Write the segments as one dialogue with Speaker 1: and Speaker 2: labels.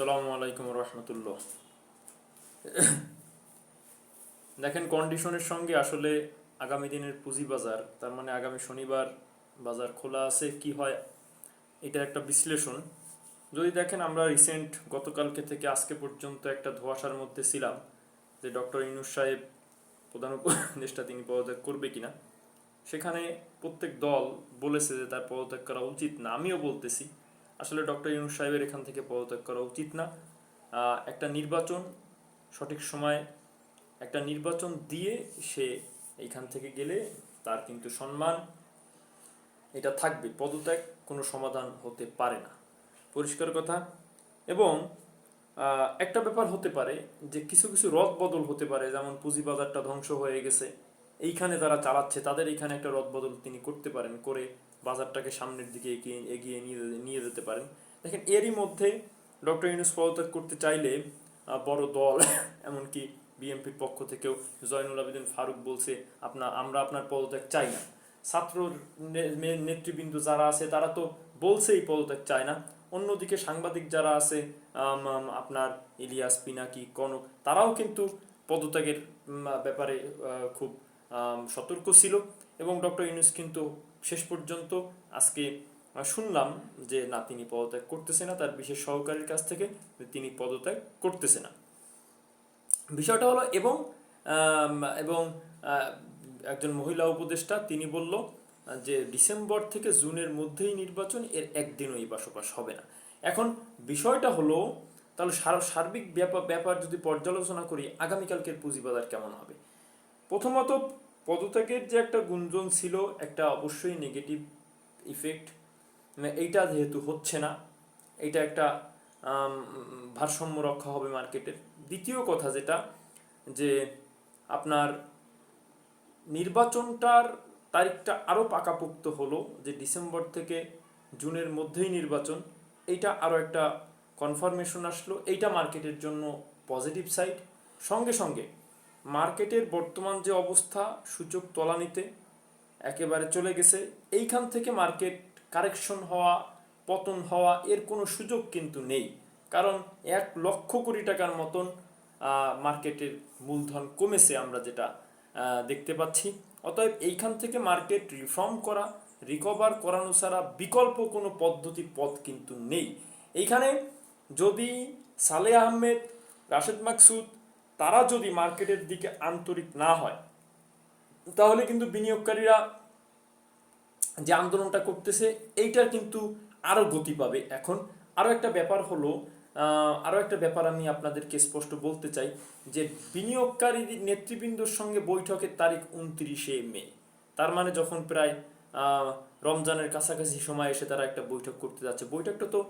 Speaker 1: সালামু আলাইকুম রহমতুল্লাহ। দেখেন কন্ডিশনের সঙ্গে আসলে আগামী দিনের পুঁজি বাজার, তার মানে আগামী শনিবার বাজার খোলা আছে, কি হয়, এটা একটা বিশ্লেষণ। যদি দেখেন, আমরা রিসেন্ট গতকালকে থেকে আজকে পর্যন্ত একটা ধোয়াশার মধ্যে ছিলাম যে ডক্টর ইনুস সাহেব প্রধান উপদেষ্টা তিনি পদত্যাগ করবে কিনা, সেখানে প্রত্যেক দল বলেছে যে তার পদত্যাগ করা উচিত না। আমিও বলতেছি আসলে ডক্টর ইউনুস সাহেবের এখান থেকে পদত্যাগ করা উচিত না। একটা নির্বাচন সঠিক সময়, একটা নির্বাচন দিয়ে সে এইখান থেকে গেলে তার কিন্তু সম্মান, এটা থাকবে। পদত্যাগ কোনো সমাধান হতে পারে না। পরিষ্কার কথা। এবং একটা ব্যাপার হতে পারে যে কিছু কিছু রদ বদল হতে পারে, যেমন পুঁজিবাজারটা ধ্বংস হয়ে গেছে। এইখানে যারা চালাচ্ছে, তাদের এইখানে একটা রদ বদল তিনি করতে পারেন, করে বাজারটাকে সামনের দিকে এগিয়ে এগিয়ে নিয়ে যেতে পারেন। দেখেন, এরই মধ্যে ডক্টর ইউনুস পদত্যাগ করতে চাইলে বড় দল, এমনকি বিএনপির পক্ষ থেকেও জয়নুল আবেদিন ফারুক বলছে আপনার আমরা আপনার পদত্যাগ চাই না। ছাত্র নেতৃবৃন্দ যারা আছে, তারা তো বলছেই পদত্যাগ চায় না। অন্যদিকে সাংবাদিক যারা আছে আপনার ইলিয়াস পিনাকি, কনক, তারাও কিন্তু পদত্যাগের ব্যাপারে খুব সতর্ক ছিল এবং ডক্টর ইউনুস কিন্তু শেষ পর্যন্ত আজকে শুনলাম যে না, তিনি পদত্যাগ করতেছে না, তার বিশেষ সহকারীর কাছ থেকে তিনি পদত্যাগ করতেছে না। বিষয়টা হলো এবং এবং একজন মহিলা উপদেষ্টা, তিনি বলল যে ডিসেম্বর থেকে জুনের মধ্যেই নির্বাচন, এর একদিনও এই বসবাস হবে না। এখন বিষয়টা হলো, তাহলে সার- সার্বিক ব্যাপার ব্যাপার যদি পর্যালোচনা করি, আগামীকালকের পুঁজিবাজার কেমন হবে? প্রথমত পদত্যাগের যে একটা গুঞ্জন ছিল, একটা অবশ্যই নেগেটিভ ইফেক্ট এইটা যেহেতু হচ্ছে না এটা একটা ভারসাম্য রক্ষা হবে মার্কেটের। দ্বিতীয় কথা যেটা, যে আপনার নির্বাচনটার তারিখটা আরও পাকাপোক্ত হলো, যে ডিসেম্বর থেকে জুনের মধ্যেই নির্বাচন, এইটা আরও একটা কনফার্মেশন আসলো, এইটা মার্কেটের জন্য পজিটিভ সাইড সঙ্গে সঙ্গে মার্কেটের বর্তমান যে অবস্থা, সূচক তলানিতে একেবারে চলে গেছে। এইখান থেকে মার্কেট কারেকশন হওয়া, পতন হওয়া, এর কোনো সুযোগ কিন্তু নেই। কারণ এক লক্ষ কোটি টাকার মতন মার্কেটের মূলধন কমেছে আমরা যেটা দেখতে পাচ্ছি। অতএব এইখান থেকে মার্কেট রিফর্ম করা, রিকভার করানো ছাড়া বিকল্প কোনো পদ্ধতি, পথ কিন্তু নেই। এইখানে যদি সালে আহমেদ, রাশেদ মাকসুদ তারা যদি মার্কেটের দিকে আন্তরিক না হয় তাহলে কিন্তু বিনিয়োগকারীরা যে আন্দোলনটা করতেছে এইটার কিন্তু আরও গতি পাবে। এখন আরও একটা ব্যাপার হলো আহ, আরও একটা ব্যাপার আমি আপনাদেরকে স্পষ্ট বলতে চাই যে বিনিয়োগকারী নেতৃবৃন্দর সঙ্গে বৈঠকের তারিখ উনত্রিশে মে। তার মানে যখন প্রায় রমজানের কাছাকাছি সময় এসে তারা একটা বৈঠক করতে যাচ্ছে। বৈঠকটা তো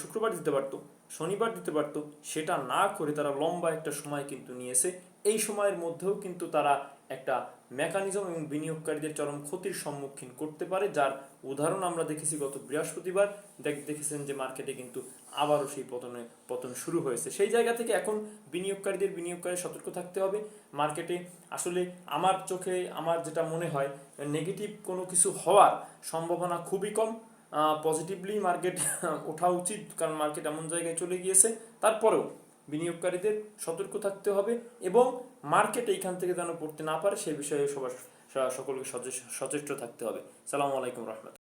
Speaker 1: শুক্রবার দিতে পারতো, শনিবার দিতে পারতো, সেটা না করে তারা লম্বা একটা সময় কিন্তু নিয়েছে। এই সময়ের মধ্যেও কিন্তু তারা একটা মেকানিজম এবং বিনিয়োগকারীদের চরম ক্ষতির সম্মুখীন করতে পারে, যার উদাহরণ আমরা দেখেছি গত বৃহস্পতিবার। দেখ, দেখেছেন যে মার্কেটে কিন্তু আবারও সেই পতনে, পতন শুরু হয়েছে। সেই জায়গা থেকে এখন বিনিয়োগকারীদের বিনিয়োগকারী সতর্ক থাকতে হবে। মার্কেটে আসলে আমার চোখে, আমার যেটা মনে হয়, নেগেটিভ কোনো কিছু হওয়ার সম্ভাবনা খুবই কম। পজিটিভলি মার্কেট ওঠা উচিত, কারণ মার্কেট এমন জায়গায় চলে গিয়েছে। তারপরেও বিনিয়োগকারীদের সতর্ক থাকতে হবে এবং মার্কেট এইখান থেকে যেন পড়তে না পারে, সে বিষয়ে সবার, সকলকে সচেষ্ট থাকতে হবে। সালামু আলাইকুম রহমত